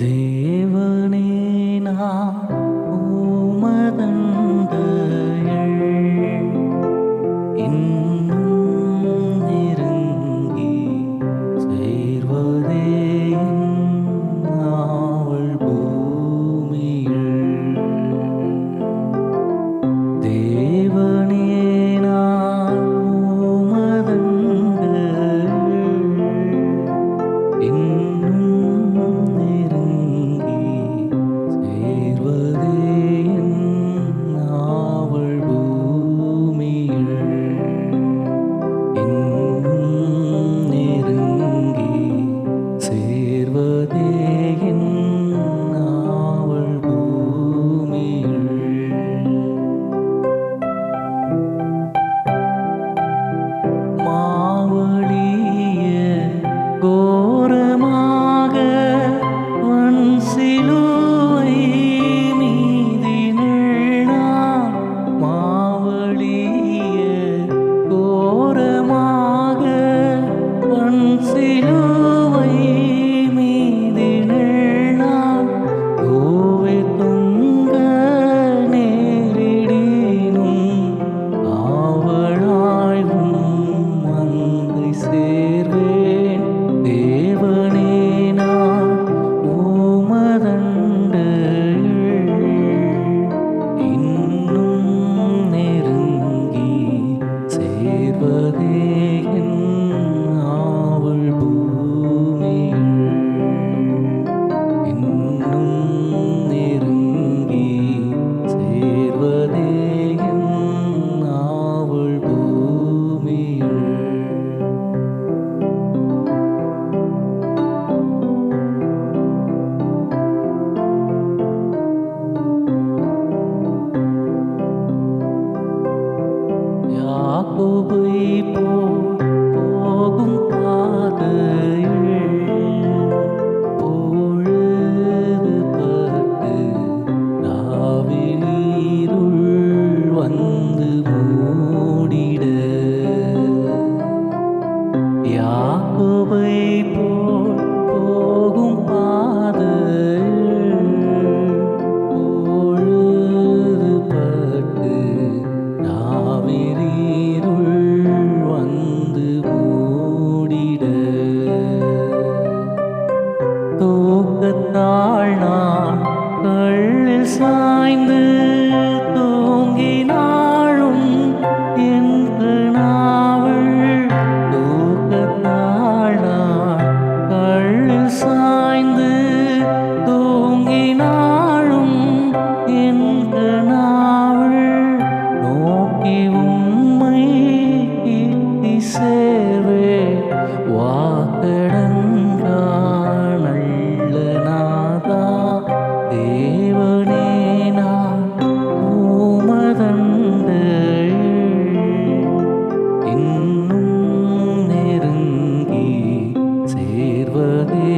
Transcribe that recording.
देवनेना பாம்புவை போல் போகும் பாதையில் பொழுது பட்டு. நாவிலீருள் வந்து மூடிட யாக்கோவை போல் சேர்வே வாக்கடங்கான் நாதா. தேவனே நான் உமதண்டு இன்னும் நெருங்கி சேர்வதே